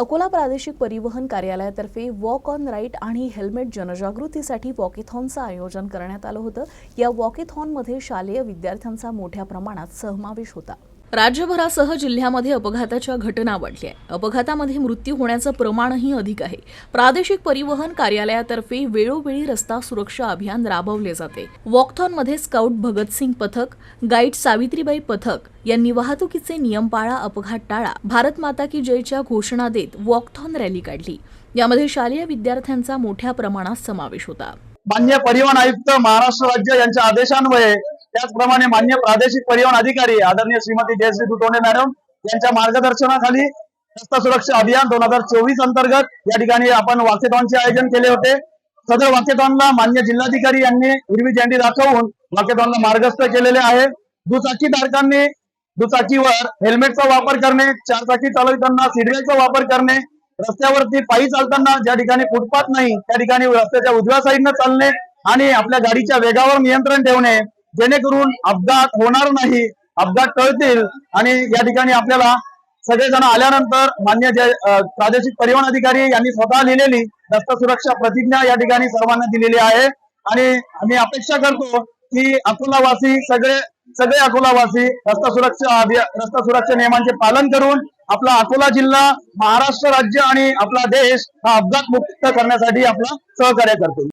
अकोला प्रादेशिक परिवहन कार्यालयातर्फे वॉक ऑन राईट आणि हेल्मेट जनजागृतीसाठी वॉकेथॉनचं आयोजन करण्यात आलं होतं. या वॉकेथॉनमध्ये शालेय विद्यार्थ्यांचा मोठ्या प्रमाणात सहमावेश होता. राज्यभरासह जिल्ह्यामध्ये अपघाताच्या घटना वाढल्या. आहे अपघातामध्ये मृत्यू होण्याचं प्रमाणही अधिक आहे. प्रादेशिक परिवहन कार्यालयातर्फे वेळोवेळी रस्ता सुरक्षा अभियान राबवले जाते. वॉकथॉनमध्ये स्काउट भगतसिंग पथक गाईड सावित्रीबाई पथक यांनी वाहतुकीचे नियम पाळा अपघात टाळा भारत माता की जयच्या घोषणा देत वॉकथॉन रॅली काढली. यामध्ये शालेय विद्यार्थ्यांचा मोठ्या प्रमाणात समावेश होता. मान्य परिवहन आयुक्त महाराष्ट्र राज्य यांच्या आदेशान्वये त्याचप्रमाणे मान्य प्रादेशिक परिवहन अधिकारी आदरणीय श्रीमती जयश्री दुटोणे मॅडम यांच्या मार्गदर्शनाखाली रस्ता सुरक्षा अभियान दोन हजार चोवीस अंतर्गत या ठिकाणी आपण वाकेथॉनचे आयोजन केले होते. सदर वाकेथॉनला मान्य जिल्हाधिकारी यांनी हिरवी झेंडी दाखवून वाकेथॉनला मार्गस्थ केलेले आहे. दुचाकी धारकांनी दुचाकीवर हेल्मेटचा वापर करणे चारचाकी चालवताना सीटबेल्टचा वापर करणे रस्त्यावरती पायी चालताना ज्या ठिकाणी फुटपाथ नाही त्या ठिकाणी रस्त्याच्या उजव्या साईडनं चालणे आणि आपल्या गाडीच्या वेगावर नियंत्रण ठेवणे. जेणेकरून अपघात होणार नाही अपघात टळतील. आणि या ठिकाणी आपल्याला सगळेजण आल्यानंतर मान्य प्रादेशिक परिवहन अधिकारी यांनी स्वतः लिहिलेली रस्ता सुरक्षा प्रतिज्ञा या ठिकाणी सर्वांना दिलेली आहे. आणि आम्ही अपेक्षा करतो की अकोलावासी सगळे सगळे अकोलावासी रस्ता सुरक्षा रस्ता सुरक्षा नियमांचे पालन करून आपला अकोला जिल्हा महाराष्ट्र राज्य आणि आपला देश हा अपघात मुक्त करण्यासाठी आपला सहकार्य करतील.